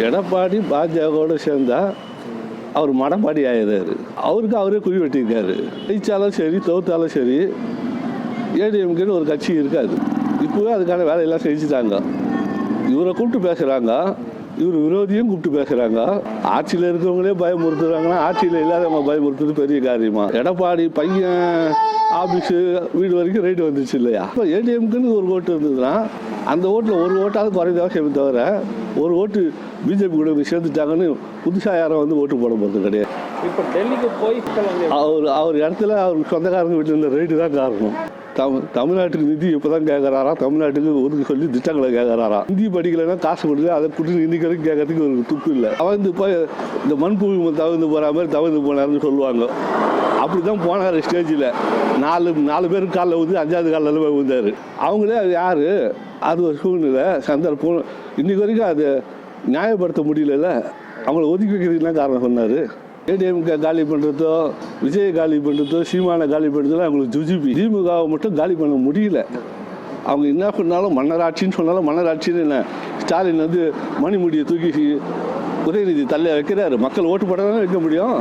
எடப்பாடி பாஜகவோடு சேர்ந்தால் அவர் மடப்பாடி ஆயிடுறாரு. அவருக்கு அவரே குழி வெட்டியிருக்காரு. ஜெயிச்சாலும் சரி தோற்றாலும் சரி ஏடிஎம்கேன்னு ஒரு கட்சி இருக்காது. இப்போவே அதுக்கான வேலையெல்லாம் செஞ்சுட்டாங்க. இவரை கூப்பிட்டு பேசுகிறாங்க இவர் விரோதியும் கூப்பிட்டு பேசுகிறாங்க ஆட்சியில் இருக்கிறவங்களே பயமுறுத்துறாங்கன்னா ஆட்சியில் இல்லாதவங்க பயமுறுத்துறது பெரிய காரியமா? எடப்பாடி பையன் ஆஃபீஸு வீடு வரைக்கும் ரைட்டு வந்துச்சு இல்லையா? இப்போ ஏடிஎம்க்குன்னு ஒரு ஓட்டு இருந்ததுன்னா அந்த ஓட்டில் ஒரு ஓட்டாவது குறைந்த அவசியம் தவிர ஒரு ஓட்டு பிஜேபி கூட சேர்ந்துட்டாங்கன்னு புதுசாக யாரும் வந்து ஓட்டு போட போகிறது கிடையாது. இப்போ டெல்லிக்கு போய் அவர் அவர் இடத்துல அவர் சொந்தக்காரங்க வீட்டில் இருந்த ரைட்டு தான் காரணம். தம் தமிழ்நாட்டுக்கு நிதி இப்போ தான் கேட்குறாரா தமிழ்நாட்டுக்கு ஒதுக்க சொல்லி திட்டங்களை கேட்குறாரா ஹிந்தி படிக்கலைன்னா காசு கொடுத்து அதை கொடுத்து இன்னைக்கு வரைக்கும் கேட்கறதுக்கு ஒரு துப்பு இல்லை. தவழ்ந்து போய் இந்த மண்பூமி தவழ்ந்து போகிற மாதிரி தவழ்ந்து போனார்னு சொல்லுவாங்க. அப்படி தான் போனார் ஸ்டேஜில் நாலு நாலு பேர் காலில் ஊற்றி அஞ்சாவது காலில் போய் ஊந்தார். அவங்களே அது யார்? அது ஒரு சூழ்நிலை. சந்தர்ப்பம் இன்றைக்கி வரைக்கும் அது நியாயப்படுத்த முடியலல்ல. அவங்கள ஒதுக்கி வைக்கிறதுக்குலாம் காரணம் சொன்னார். ஏடிஎம்கே காலி பண்ணுறதோ விஜய் காலி பண்ணுறதோ சீமானை காலி பண்ணுறதோ அவங்களுக்கு ஜுஜிபி. திமுகவை மட்டும் காலி பண்ண முடியல. அவங்க என்ன பண்ணாலும் மன்னராட்சின்னு சொன்னாலும் மன்னராட்சின்னு என்ன? ஸ்டாலின் வந்து மணிமுடியை தூக்கி உதயநிதி தள்ள வைக்கிறாரு. மக்கள் ஓட்டு போட்டால் தானே வைக்க முடியும்?